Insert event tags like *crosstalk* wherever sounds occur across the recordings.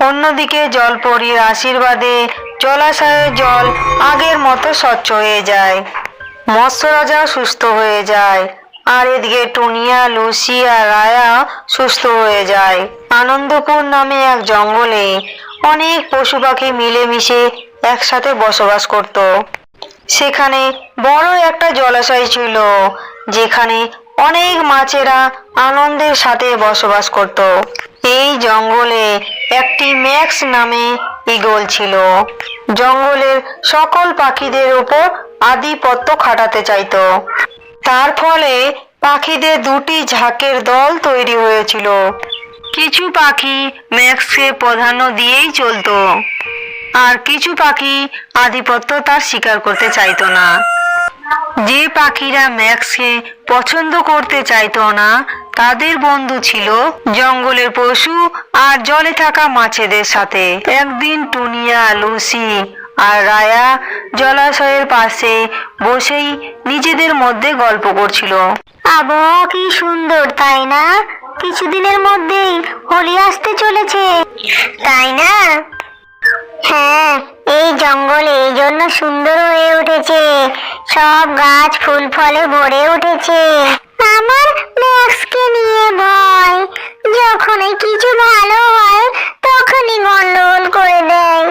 অন্যদিকে জলপরীর আশীর্বাদে জলাশয়ের জল আগের মতো স্বচ্ছ হয়ে যায়। মৎস্য রাজাও সুস্থ হয়ে যায়। আর এদিকে টুনিয়া লুসি আর রায়া সুস্থ হয়ে যায়। আনন্দপুর নামে এক জঙ্গলে অনেক পশু পাখি মিলেমিশে একসাথে বসবাস করত। সেখানে বড় একটা জলাশয় ছিল, যেখানে অনেক মাছেরা আনন্দের সাথে বসবাস করত। এই জঙ্গলে একটি ম্যাক্স নামে ঈগল ছিল। জঙ্গলের সকল পাখিদের উপর আধিপত্য খাটাতে চাইতো। তার ফলে পাখিদের দুটি ঝাঁকের দল তৈরি হয়েছিল। কিছু পাখি ম্যাক্সকে প্রাধান্য দিয়েই চলতো, আর কিছু পাখি আধিপত্য তার স্বীকার করতে চাইতো না। যে পাখিরা ম্যাক্সকে পছন্দ করতে চাইতো না তাদের বন্ধু ছিল জঙ্গলের পশু আর জলে থাকা মাছেদের সাথে। একদিন টুনিয়া, লুসি আর রায়া জলাশয়ের পাশে বসেই নিজেদের মধ্যে গল্প করছিল। আবহাওয়া কি সুন্দর, তাই না? কিছুদিনের মধ্যেই হোলি আসতে চলেছে। তাই না? হ্যাঁ এই জঙ্গল এই জন্য সুন্দর হয়ে উঠেছে। সব গাছ, ফুল, ফলে ভরে উঠেছে। আমার ম্যাক্সকে নিয়ে ভয়। যখনই কিছু ভালো হয়, তখনই গন্ডগোল করে দেয়।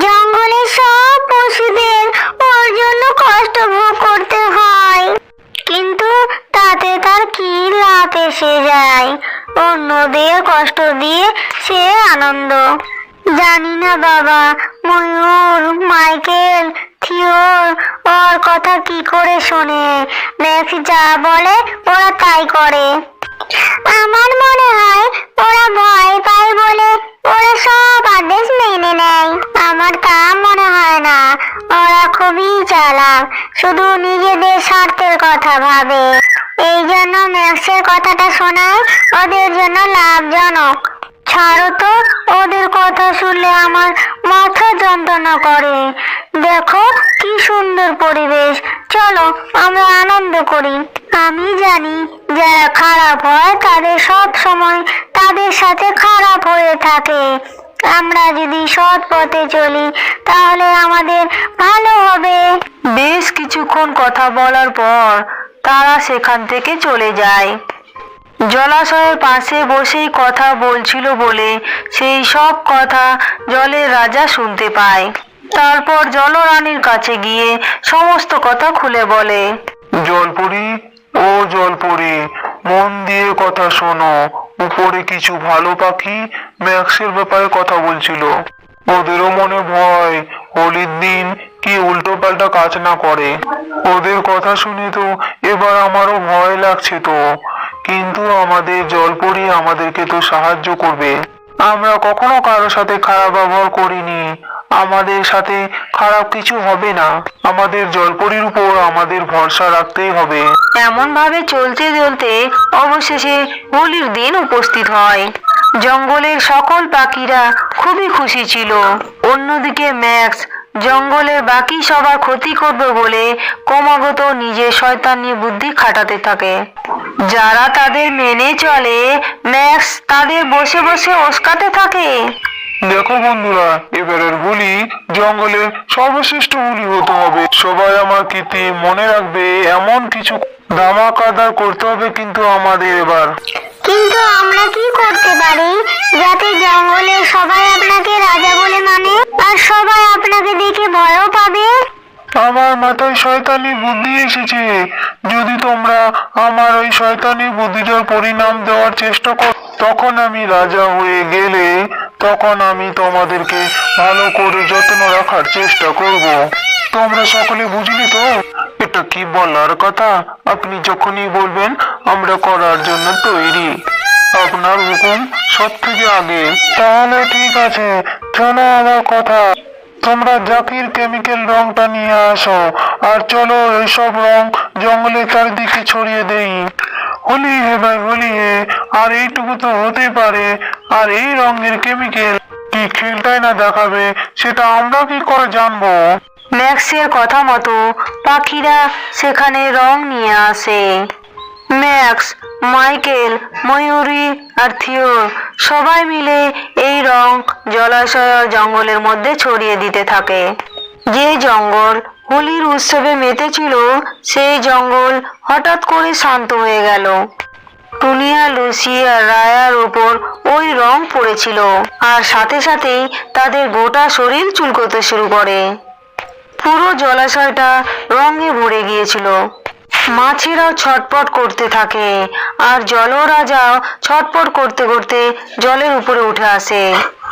জঙ্গলের সব পশুদের ওর জন্য কষ্ট ভোগ করতে হয়। কিন্তু তাতে তার কি লাভ এসে যায়? অন্যদের কষ্ট দিয়ে সে আনন্দ। জানি না বাবা ময়ূর মাইকেল, থিওর, ওর কথা কি করে শোনে? ম্যাক্স যা বলে, ওরা তাই করে। আমার মনে হয় ওরা ভয় পায় বলে ওরা সব আদেশ মেনে নেয়। আমার তা মনে হয় না। ওরা খুবই চালাক, শুধু নিজেদের স্বার্থের কথা ভাবে। এই জন্য ম্যাক্সের কথাটা শোনায় ওদের জন্য লাভজনক। ছাড়ো তো, ওদের কথা শুনলে আমার মাথা যন্ত্রণা করে। দেখো কি সুন্দর পরিবেশ। চলো, আমরা আনন্দ করি। আমি জানি যারা খারাপ হয়, তাদের সব সময় তাদের সাথে খারাপ হয়ে থাকে। আমরা যদি সৎ পথে চলি, তাহলে আমাদের ভালো হবে। বেশ কিছুক্ষণ কথা বলার পর তারা সেখান থেকে চলে যায়। জলাশয়ের পাশে বসেই কথা বলছিল বলে সেই সব কথা জলের রাজা শুনতে পায়। তারপর জলরানীর কাছে গিয়ে সমস্ত কথা খুলে বলে। জলপরি ও জলপরি মন দিয়ে কথা শোনো। উপরে কিছু ভালো পাখি ম্যাক্সের ব্যাপারে কথা বলছিল। ওদেরও মনে ভয়, হোলির দিন কি উল্টো পাল্টা কাজ না করে। ওদের কথা শুনে তো এবার আমারও ভয় লাগছে তো। কিন্তু আমাদের জলপরি আমাদেরকে তো সাহায্য করবে। আমরা কখনো কারোর সাথে খারাপ ব্যবহার করিনি। আমাদের সাথে খারাপ কিছু হবে না। আমাদের জলপরির উপর আমাদের ভরসা রাখতেই হবে। এমন ভাবে চলতে চলতে অবশেষে হোলির দিন উপস্থিত হয়। জঙ্গলের সকল পাখিরা খুবই খুশি ছিল। অন্যদিকে ম্যাক্স জঙ্গলের বাকি সবার ক্ষতি করবে বলে ক্রমাগত নিজের শয়তানি বুদ্ধি খাটাতে থাকে। যারা তাদের মেনে চলে ম্যাক্স তাদের বসে বসে উস্কাতে থাকে। দেখো বন্ধুরা এবারের হোলি জঙ্গলের সর্বশ্রেষ্ঠ হোলি হতে হবে। সবাই আমার কীর্তি মনে রাখবে এমন কিছু ধামাকাদার করতে হবে কিন্তু আমাদের এবার। কিন্তু আমরা কি করতে পারি? যাতে জঙ্গলে সবাই আপনাকে রাজা বলে মানে আর সবাই আপনাকে দেখে ভয়ও পাবে? আমার মাথায় শয়তানি বুদ্ধি এসেছে। যদি তোমরা আমার ওই শয়তানি বুদ্ধিটার পরিণাম দেওয়ার চেষ্টা কর, তখন আমি রাজা হয়ে গেলে তখন আমি তোমাদেরকে ভালো করে যত্ন রাখার চেষ্টা করব। তোমরা সকলে বুঝলি তো? এটা কি বলার কথা? আপনি যখনই বলবেন, আমরা করার জন্য তৈরি। আপনার হুকুম সব থেকে আগে। তাহলে ঠিক আছে শোনো আমার কথা। তোমরা জাকির কেমিক্যাল রংটা নিয়ে আসো, আর চলো এইসব রং জঙ্গলের চারিদিকে ছড়িয়ে দেই। হোলি হে ভাই, হোলি হে, আর এইটুকু তো হতে পারে, আর এই রঙের কেমিক্যাল কি খেলটাই না দেখাবে, সেটা আমরা কি করে জানব? ম্যাক্সের কথা মতো পাখিরা সেখানে রং নিয়ে আসে। ম্যাক্স, মাইকেল, ময়ূরী আর থিওর সবাই মিলে এই রং জলাশয় আর জঙ্গলের মধ্যে ছড়িয়ে দিতে থাকে। যে জঙ্গল হোলির উৎসবে মেতেছিল, সেই জঙ্গল হঠাৎ করে শান্ত হয়ে গেল। টুনিয়া, লুসি আর রায়ার উপর ওই রং পড়েছিল আর সাথে সাথেই তাদের গোটা শরীর চুলকোতে শুরু করে। পুরো জলাশয়টা রঙে ভরে গিয়েছিল। মাছেরাও ছটপট করতে থাকে আর জলরাজাও ছটপট করতে করতে জলের উপরে উঠে আসে।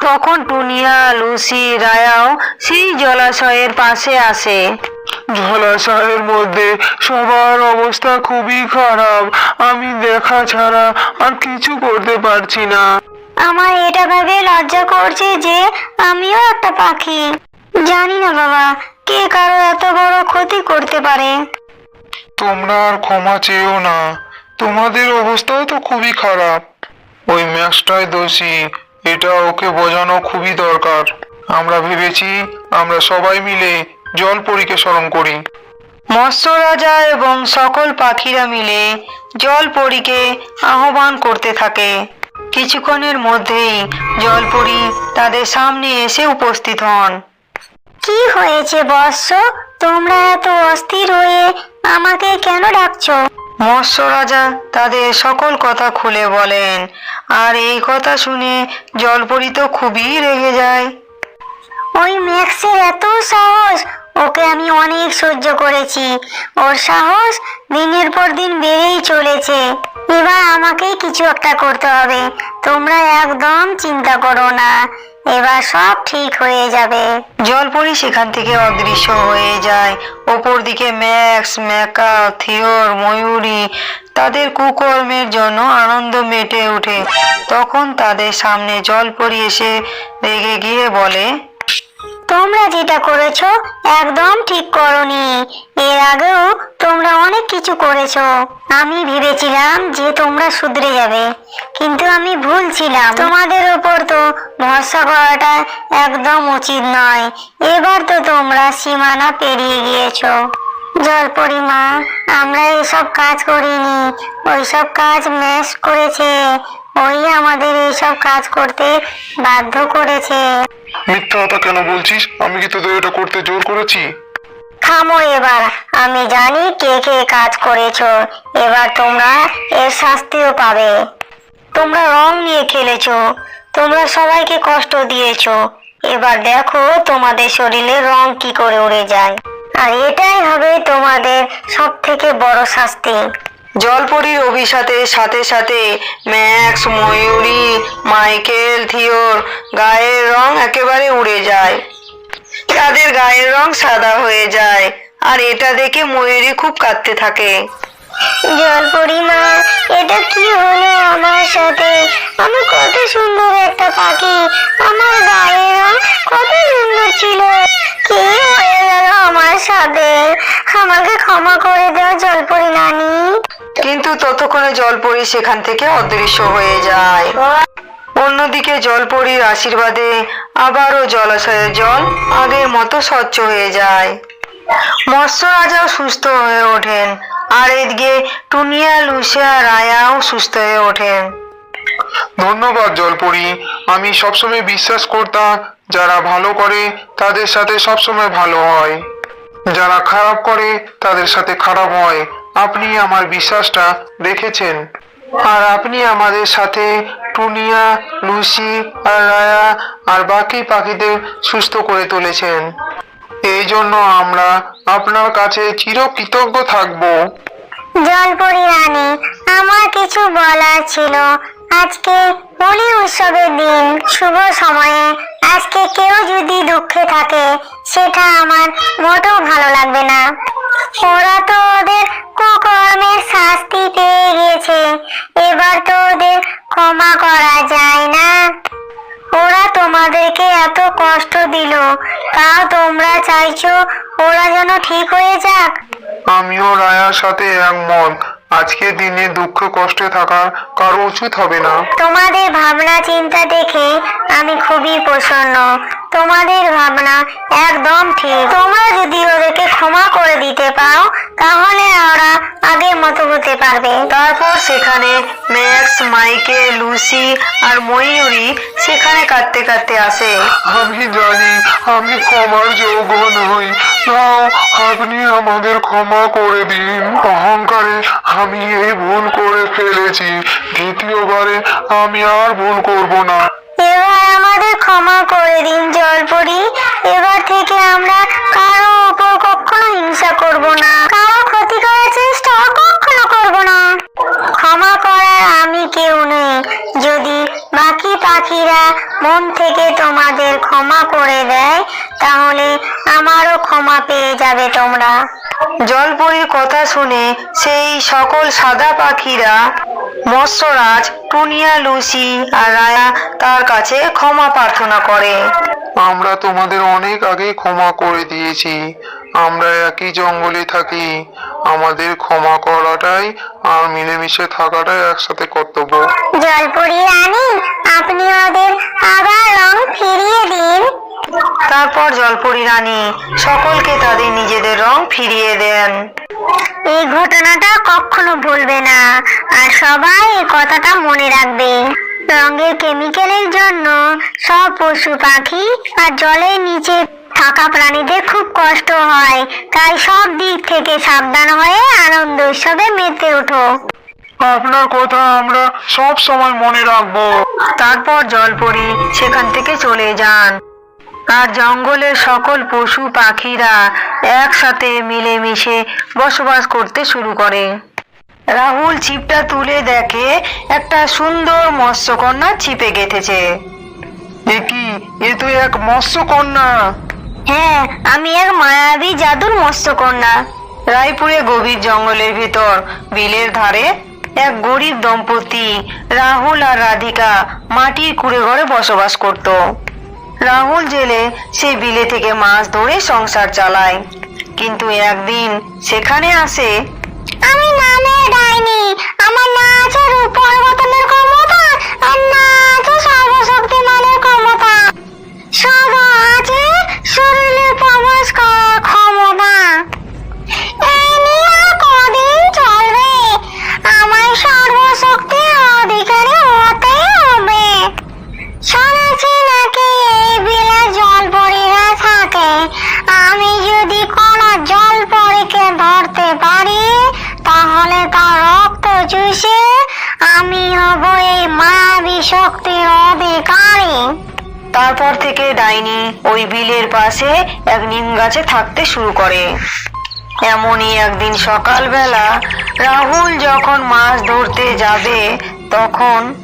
তখন টুনিয়া লুসি রায়াও সেই জলাশয়ের পাশে আসে। জলাশয়ের মধ্যে সবার অবস্থা খুবই খারাপ। আমি দেখা ছাড়া আর কিছু করতে পারছি না। আমার এটা ভেবে লজ্জা করছে যে আমিও একটা পাখি। জানি না বাবা কে কারও এত বড় ক্ষতি করতে পারে। তোমরা আর ক্ষমা চেয়েও না। তোমাদের অবস্থাও তো খুবই খারাপ। ওই ম্যাক্সটাই দোষী এটা ওকে বোঝানো খুবই দরকার। আমরা ভেবেছি আমরা সবাই মিলে জলপরীকে স্মরণ করি। মৎস্য রাজা এবং সকল পাখিরা মিলে জলপরীকে আহ্বান করতে থাকে। কিছুক্ষণের মধ্যেই জলপরী তাদের সামনে এসে উপস্থিত হন। কি হয়েছে বৎস? তোমরা এত অস্থির হয়ে আমাকে কেন ডাকছো? মৎস্য রাজা তাদের সকল কথা খুলে বলেন আর এই কথা শুনে জলপরী তো খুবই রেগে যায়। ওই ম্যাক্সের এত সাহস ওকে আমি অনেক সহ্য করেছি। ওর সাহস দিনের পর দিন বেড়েই চলেছে। এবার আমাকেই কিছু একটা করতে হবে। তোমরা একদম চিন্তা করো না। এবার সব ঠিক হয়ে যাবে। জলপরি সেখান থেকে অদৃশ্য হয়ে যায়। ওপর দিকে ম্যাক্স ম্যাকা থিওর, ময়ূরী তাদের কুকর্মের জন্য আনন্দ মেটে ওঠে। তখন তাদের সামনে জলপরি এসে রেগে গিয়ে বলে তোমরা যেটা করেছ একদম ঠিক করনি। এর আগেও তোমরা অনেক কিছু করেছ। আমি ভেবেছিলাম যে তোমরা শুধরে যাবে, কিন্তু আমি ভুল ছিলাম। তোমাদের ওপর তো ভরসা করাটা একদম উচিত নয়। এবার তো তোমরা সীমানা পেরিয়ে গিয়েছ। গিয়েছো জলপরিমা আমরা এসব কাজ করিনি, ওইসব কাজ ম্যাশ করেছে। ওই আমাদের এইসব কাজ করতে বাধ্য করেছে। মিথ্যা কথা কেন বলছিস? আমি কি তোদের এটা করতে জোর করেছি? থামো এবার আমি জানি কে কে কাজ করেছ এবার তোমরা এর শাস্তিও পাবে। তোমরা রং নিয়ে খেলেছো তোমরা সবাইকে কষ্ট দিয়েছ এবার দেখো তোমাদের শরীরে রং কি করে উড়ে যায়। আর এটাই হবে তোমাদের সব থেকে বড় শাস্তি। জলপরির অভিশাতের সাথে সাথে ম্যাক্স, ময়ূরী, মাইকেল, থিওর গায়ের রং একেবারে উড়ে যায়। তাদের গায়ের রং সাদা হয়ে যায় আর এটা দেখে ময়ূরী খুব কাঁদতে থাকে। জলপরি মা, এটা কি হলো আমার সাথে? আমি কত সুন্দর একটা পাখি। আমার গায়ের রং কত সুন্দর ছিল। কি হয়ে গেল আমার সাথে? আমাকে ক্ষমা করে দাও জলপরি নানি। কিন্তু ততক্ষণে জলপরি সেখান থেকে অদৃশ্য হয়ে যায়। অন্যদিকে জলপরির আশীর্বাদে আবারও জলাশয়ের জল আগের মতো স্বচ্ছ হয়ে যায়। মৎস্য রাজাও সুস্থ হয়ে ওঠেন আর এদিকে টুনিয়া লুসিয়া রায়াও সুস্থ হয়ে ওঠেন। ধন্যবাদ জলপরি আমি সবসময় বিশ্বাস করতাম যারা ভালো করে তাদের সাথে সবসময় ভালো হয়। যারা খারাপ করে, তাদের সাথে খারাপ হয়। আপনি আমার বিশ্বাসটা দেখেছেন। আর আপনি আমাদের সাথে টুনিয়া, লুসি, আর রায়া, আর বাকি পাখিদের সুস্থ করে তুলেছেন। এই জন্য আমরা আপনার কাছে চিরকৃতজ্ঞ থাকব। জলপরি রানী আমার কিছু বলার ছিল। আজকে হোলি উৎসবের দিন। শুভ সময়ে আজকে কেউ যদি দুঃখে থাকে, সেটা আমার মোটেও ভালো লাগবে না। ওরা তো ওদের কুকর্মের শাস্তি পেয়ে গেছে এবার তো ওদের ক্ষমা করা যায় না। ওরা তোমাদেরকে এত কষ্ট দিল, তাও তোমরা চাইছো ওরা যেন ঠিক হয়ে যাক? আমিও রায়ার সাথে একমত। আজকের দিনে দুঃখ কষ্টে থাকা কারও উচিত হবে না। তোমাদের ভাবনা চিন্তা দেখে আমি খুবই প্রসন্ন। তোমাদের ভাবনা একদম ঠিক। তোমরা যদি ওদেরকে ক্ষমা করে দিতে পারো তাহলে ওরা আগের মতো হতে পারবে। তারপর সেখানে ম্যাক্স মাইকে লুসি আর ময়ূরী সেখানে কাঁদতে কাঁদতে আসে। আমি জানি আমি ক্ষমার যোগ্য নই। তাও আপনি আমাদের ক্ষমা করে দিন। অহংকারে আমি এই ভুল করে ফেলেছি। দ্বিতীয়বারে আমি আর ভুল করব না। এবার আমাদের ক্ষমা করে দিন জলপরি এবার থেকে আমরা কারও উপর কখনো হিংসা করব না। কারও ক্ষতি করার চেষ্টা কখনো করব না। ক্ষমা করার আমি কেউ নেই। যদি বাকি পাখিরা মন থেকে তোমাদের ক্ষমা করে দেয়, তাহলে আমারও ক্ষমা পেয়ে যাবে তোমরা। জলপরীর কথা শুনে সেই সকল সাদা পাখিরা মৎস্যরাজ টুনিয়া লুসি আর রায়া তার কাছে ক্ষমা প্রার্থনা করে। আমরা তোমাদের অনেক আগে ক্ষমা করে দিয়েছি। আমরা একই জঙ্গলে থাকি। আমাদের ক্ষমা করাটাই আর মিলেমিশে থাকাটাই একসাথে কর্তব্য। জলপরি রানী আপনি ওদের আবার রং ফিরিয়ে দিন। তারপর জলপরি রানী সকলকে তাদের নিজেদের রং ফিরিয়ে দেন। এই ঘটনাটা কখনো ভুলবে না আর সবাই এই কথাটা মনে রাখবে। রঙের কেমিক্যালের জন্য সব পশু পাখি আর জলের নিচে থাকা প্রাণীদের খুব কষ্ট হয় তাই সব দিক থেকে সাবধান হয়ে আনন্দ উৎসবে মেতে ওঠো। আপনার কথা আমরা সব সময় মনে রাখব। তারপর জলপরি সেখান থেকে চলে যান। আর জঙ্গলের সকল পশু পাখিরা একসাথে মিলেমিশে বসবাস করতে শুরু করে। রাহুল ছিপটা তুলে দেখে একটা সুন্দর মৎস্যকন্যা ছিপে গেঁথেছে। দেখি এ তো এক মৎস্যকন্যা। হ্যাঁ আমি এক মায়াবী জাদুর মৎস্যকন্যা। রায়পুরে গভীর জঙ্গলের ভিতর বিলের ধারে এক গরিব দম্পতি রাহুল আর রাধিকা মাটির কুড়ে ঘরে বসবাস করত। রাহুল জেলে সেই বিলে থেকে মাছ ধরে সংসার চালায়। কিন্তু একদিন সেখানে আসে, আমি নামে ডাইনি। আমার না আছে পরিবর্তনের ক্ষমতা, আর না আছে সর্বশক্তিমানের ক্ষমতা। শুধু আছে শরীরে প্রবেশ করার ক্ষমতা। তারপর থেকে ডাইনি ওই বিলের পাশে এক নিম গাছে থাকতে শুরু করে। এমনই একদিন সকালবেলা রাহুল যখন মাছ ধরতে যাবে, তখন,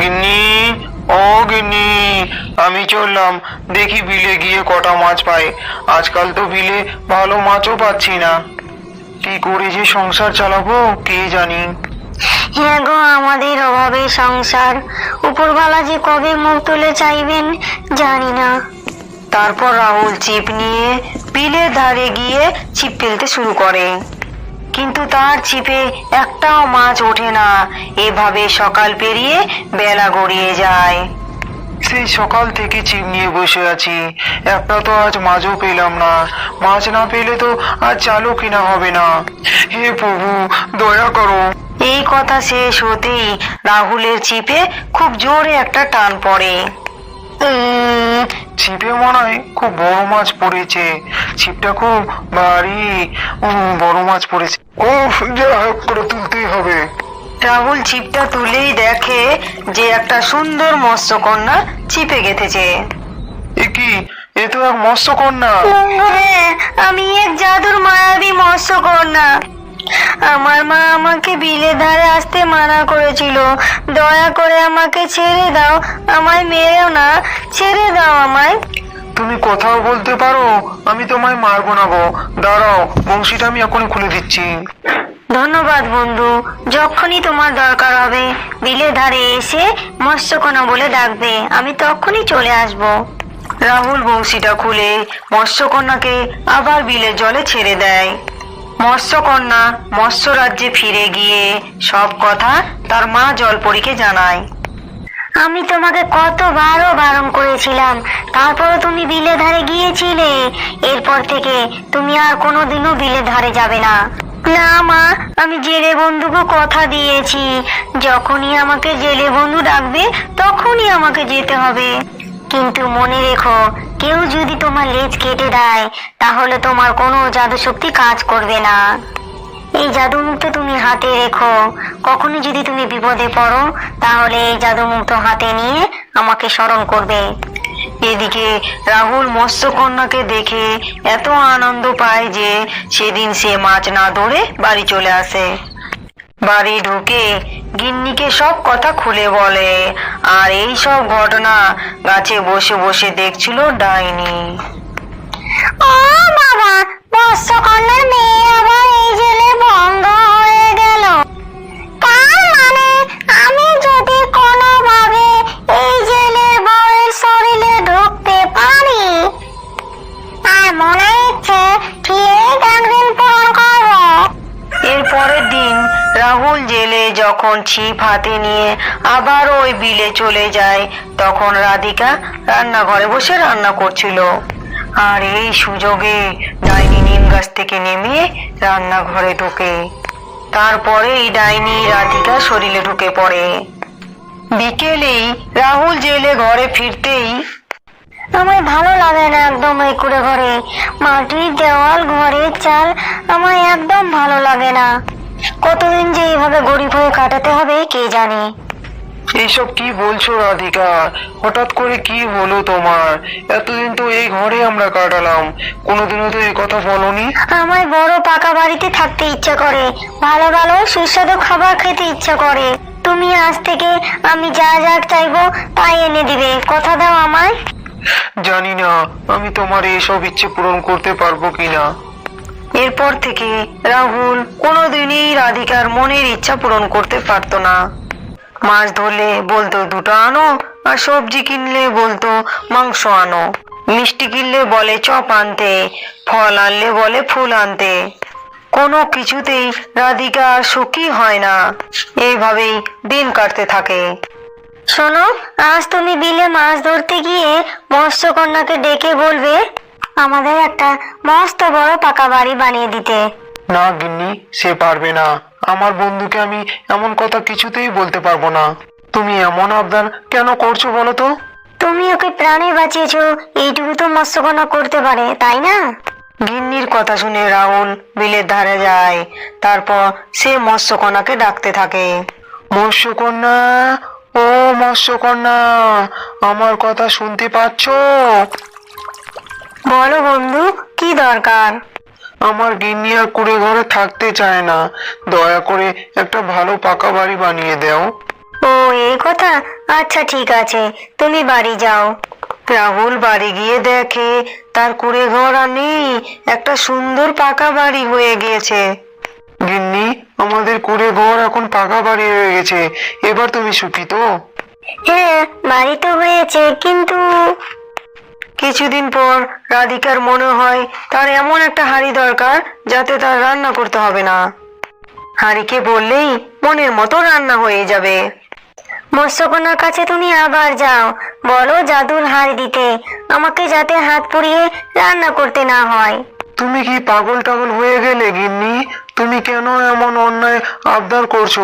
গিন্নি, ও গিন্নি, আমি চললাম। দেখি বিলে গিয়ে কটা মাছ পাই। আজকাল তো বিলে ভালো মাছও পাচ্ছি না। কি করে যে সংসার চালাবো, কে জানি। হ্যাঁ গো আমাদের অভাবে সংসার। উপরওয়ালা যে কবে মুখ তুলে চাইবেন জানি না। তারপর রাহুল ছিপ নিয়ে বিলের ধারে গিয়ে ছিপ ফেলতে শুরু করে। কিন্তু তার ছিপে একটাও মাছ ওঠে না। এভাবে সকাল পেরিয়ে বেলা গড়িয়ে যায়। সেই সকাল থেকে চিপ নিয়ে বসে আছি। একটা তো আজ মাছও পেলাম না। মাছ না পেলে তো আজ চালও কিনা হবে না। হে প্রভু, দয়া করো। এই কথা শেষ হতেই রাহুলের ছিপে খুব জোরে একটা টান পড়ে। ছিপে মনে হয় খুব বড় মাছ পড়েছে। ছিপটা খুব ভারী বড় মাছ পড়েছে। ও যা হোক করে তুলতেই হবে। রাহুল ছিপটা তুলেই দেখে যে একটা সুন্দর মৎস্যকন্যা ছিপে গেঁথেছে। এ কি? এ তো এক মৎস্যকন্যা হ্যাঁ আমি এক জাদুর মায়াবী মৎস্যকন্যা আমার মা আমাকে বিলের ধারে আসতে মানা করেছিল। দয়া করে আমাকে ছেড়ে দাও আমায় মেরেও না ছেড়ে দাও আমায়। তুমি কথাও বলতে পারো আমি তোমায় মারবো না গো। দাঁড়াও বংশীটা আমি এখনই খুলে দিচ্ছি। ধন্যবাদ বন্ধু যখনই তোমার দরকার হবে বিলের ধারে এসে মৎস্যকন্যা বলে ডাকবে আমি তখনই চলে আসব। রাহুল বংশীটা খুলে মৎস্যকন্যাকে আবার বিলের জলে ছেড়ে দেয়। মৎস্যকন্যা মৎস্য রাজ্যে ফিরে গিয়ে সব কথা তার মা জলপরীকে জানায়। আমি তোমাকে কতবারও বারণ করেছিলাম তারপরও তুমি বিলে ধারে গিয়েছিলে। এরপর থেকে তুমি আর কোনোদিনও বিলে ধারে যাবে না। না মা আমি জেলে বন্ধুকে কথা দিয়েছি। যখনই আমাকে জেলে বন্ধু ডাকবে তখনই আমাকে যেতে হবে। কিন্তু মনে রেখো, কেউ যদি তোমার লেজ কেটে দেয়, তাহলে তোমার কোনো জাদু শক্তি কাজ করবে না। এই জাদু মুক্ত তুমি হাতে রেখো। কখনো যদি তুমি বিপদে পড়ো, তাহলে এই জাদু মুক্ত হাতে নিয়ে আমাকে স্মরণ করবে। এদিকে রাহুল মৎস্যকন্যাকে দেখে এত আনন্দ পায় যে সেদিন সে মাছ না ধরে বাড়ি চলে আসে। বাড়ি ঢুকে গিন্নিকে সব কথা খুলে বলে। আর এই সব ঘটনা গাছে বসে বসে দেখছিল ডাইনি। ও বাবা মৎস্যকন্যার মেয়ে আবার এই জেলে বন্ধ। জেলে যখন ছিপ হাতে নিয়ে আবার ওই বিলে চলে যায়, তখন রাধিকা রান্নাঘরে বসে রান্না করছিল। আর এই সুযোগে ডাইনি নিম গাছ থেকে নেমে রান্নাঘরে ঢোকে। তারপরে এই ডাইনি রাধিকা শরীরে ঢুকে পড়ে। বিকেলেই রাহুল জেলে ঘরে ফিরতেই আমার ভালো লাগে না একদম এই কুড়ে ঘরে। মাটির দেওয়াল, ঘরের চাল আমার একদম ভালো লাগে না। কতদিন যে এইভাবে গরিব হয়ে কাটাতে হবে কে জানে? এইসব কি বলছো রাধিকা? হঠাৎ করে কি হলো তোমার? এতদিন তো এই ঘরে আমরা কাটালাম। কোনোদিনও তো এই কথা বলনি। আমার বড় পাকা বাড়িতে থাকতে ইচ্ছা করে। ভালো ভালো সুস্বাদু খাবার খেতে ইচ্ছা করে। তুমি আজ থেকে আমি যা যা চাইব তাই এনে দিবে। কথা দাও আমায়। জানি না আমি তোমার এইসব ইচ্ছে পূরণ করতে পারব কিনা। এরপর থেকে রাহুল কোনোদিনই রাধিকার মনের ইচ্ছা পূরণ করতে পারতো না। মাছ ধরলে বলতো, দুটো আনো আর সবজি কিনলে বলতো, মাংস আনো। মিষ্টি কিনলে বলে, চপ আনতে। ফল আনলে বলে, ফুল আনতে। কোনো কিছুতেই রাধিকা সুখী হয় না। এইভাবেই দিন কাটতে থাকে। শোনো, আজ তুমি বিলে মাছ ধরতে গিয়ে মৎস্যকন্যাকে ডেকে বলবে আমাদের একটা মস্ত বড় পাকা বাড়ি বানিয়ে দিতে। না গিন্নি সে পারবে না। আমার বন্ধুকে আমি এমন কথা কিছুতেই বলতে পারব না। তুমি এমন আবদার কেন করছ বলো তো? তুমি ওকে প্রাণে বাঁচিয়েছো এইটুকু তো মৎস্যকন্যা করতে পারে তাই না? গিন্নির কথা শুনে রাহুল বিলের ধারে যায়। তারপর সে মৎস্যকন্যাকে ডাকতে থাকে। মৎস্যকন্যা ও মৎস্যকন্যা আমার কথা শুনতে পাচ্ছো? বলো বন্ধু কি দরকার? আমার গিন্নি আর কুড়ে ঘরে থাকতে চায় না। দয়া করে একটা ভালো পাকা বাড়ি বানিয়ে দাও। ও এই কথা? আচ্ছা ঠিক আছে। তুমি বাড়ি যাও। রাহুল বাড়ি গিয়ে দেখে তার কুড়ে ঘর আর নেই একটা সুন্দর পাকা বাড়ি হয়ে গিয়েছে। গিন্নি আমাদের কুড়ে ঘর এখন পাকা বাড়ি হয়ে গেছে। এবার তুমি সুখী তো? হ্যাঁ বাড়ি তো হয়েছে কিন্তু কিছুদিন পর রাধিকার মনে হয় তার এমন একটা হাঁড়ি দরকার যাতে তার রান্না করতে হবে না। হাঁড়িকে বললেই মনের মতো রান্না হয়ে যাবে। মৎস্যকন্যার কাছে তুমি আবার যাও। বলো জাদুর হাড় দিতে। আমাকে যাতে হাত পুড়িয়ে রান্না করতে না হয়। তুমি কি পাগল টাগল হয়ে গেলে গিন্নি? তুমি কেন এমন অন্যায় আবদার করছ?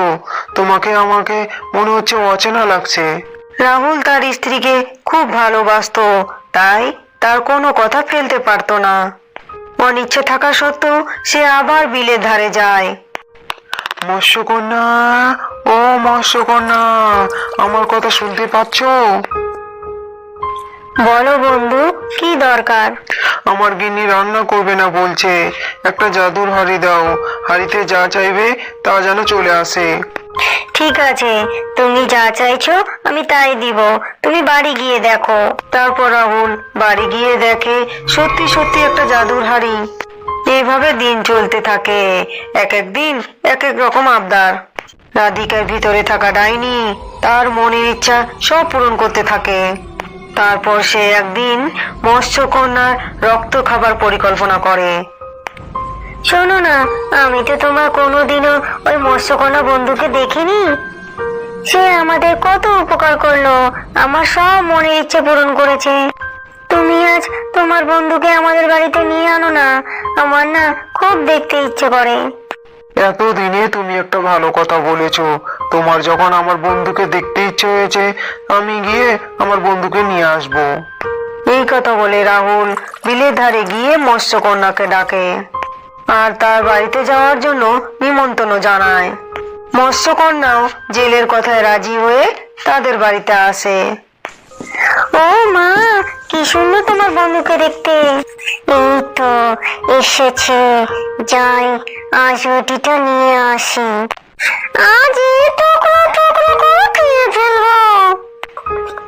তোমাকে আমাকে মনে হচ্ছে অচেনা লাগছে। রাহুল তার স্ত্রীকে খুব ভালোবাসতো। তাই তার কোনো কথা ফেলতে পারতো না। অনিচ্ছে থাকা সত্ত্বেও সে আবার বিলের ধারে যায়। মৎস্যকন্যা ও মৎস্যকন্যা আমার কথা শুনতে পাচ্ছো? বলো বন্ধু কি দরকার? আমার গিন্নি রান্না করবে না বলছে। একটা জাদুর হাড়ি দাও। হাড়িতে যা চাইবে তা যেন চলে আসে। ঠিক আছে, তুমি যা চাইছো আমি তাই দিব। তুমি বাড়ি গিয়ে দেখো। তারপর রাহুল বাড়ি গিয়ে দেখে সত্যি সত্যি একটা জাদুর হাড়ি। এইভাবে দিন চলতে থাকে। এক এক দিন, এক এক রকম আবদার। রাধিকার ভিতরে থাকা ডাইনি তার মনের ইচ্ছা সব পূরণ করতে থাকে। তারপর সে একদিন মৎস্যকন্যার রক্ত খাবার পরিকল্পনা করে। শোনো না আমি তো তোমার কোনোদিনও ওই মৎস্যকন্যা বন্ধুকে দেখিনি। সে আমাদের কত উপকার করল আমার সব মনের ইচ্ছে পূরণ করেছে। তুমি আজ তোমার বন্ধুকে আমাদের বাড়িতে নিয়ে আনো না আমার না খুব দেখতে ইচ্ছে করে। এতদিনে তুমি একটা ভালো কথা বলেছ। তোমার যখন আমার বন্ধুকে দেখতে ইচ্ছে হয়েছে আমি গিয়ে আমার বন্ধুকে নিয়ে আসব। এই কথা বলে রাহুল বিলের ধারে গিয়ে মৎস্যকন্যাকে ডাকে। আর তার বাড়িতে যাওয়ার জন্য নিমন্ত্রণ জানায়। মৎস্যকন্যাও জেলের কথায় রাজি হয়ে তাদের বাড়িতে আসে। ও মা, কি সুন্দর তোমার বন্ধুকে দেখতে। এই তো এসেছে। যাই, আজ রুটিটা নিয়ে আসি। আজ এই টুকরো টুকরো করে খেয়ে ফেলব।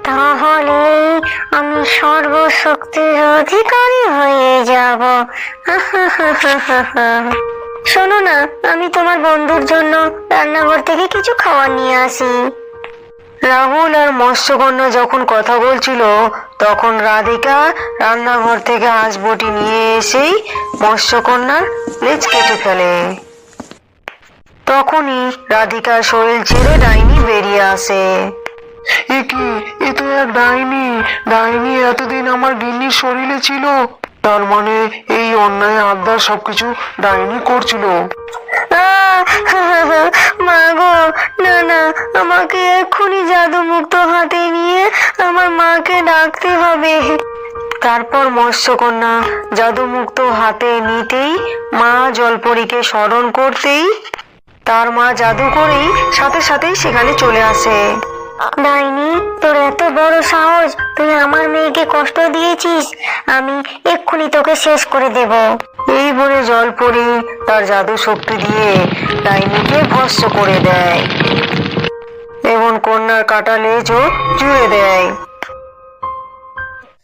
তাহলে আমি সর্বশক্তির অধিকারী হয়ে যাব। *laughs* শোনো না, আমি তোমার বন্ধুর জন্য রান্নাঘর থেকে কিছু খাবার নিয়ে আসি। রাহুল আর মৎস্যকন্যা যখন কথা বলছিল, তখন রাধিকা রান্নাঘর থেকে হাঁসবটি নিয়ে এসেই মৎস্যকন্যার লেজ কেটে ফেলে। তখনই রাধিকার শরীর ছেড়ে ডাইনি বেরিয়ে আসে। এ কি? এ তো এক ডাইনি। ডাইনি এতদিন আমার গিন্নির শরীরে ছিল। তার মানে এই অন্যায় আবদার সবকিছু ডাইনি করছিল। মা গো না না। আমাকে এক্ষুনি জাদু মুক্ত হাতে নিয়ে আমার মাকে ডাকতে হবে। তারপর মৎস্যকন্যা জাদুমুক্ত হাতে নিতেই মা জলপরীকে স্মরণ করতেই তার মা জাদু করেই সাথে সাথেই সেখানে চলে আসে। ডাইনি, তোর এত বড় সাহস, তুই আমার মেয়েকে কষ্ট দিয়েছিস, আমি এক্ষুনি তোকে শেষ করে দেব। এই বলে পড়ে তার জাদু শক্তি দিয়ে ডাইনিকে ভস্ম করে দেয়। এবং কন্যার কাটা লেজও জুড়ে দেয়।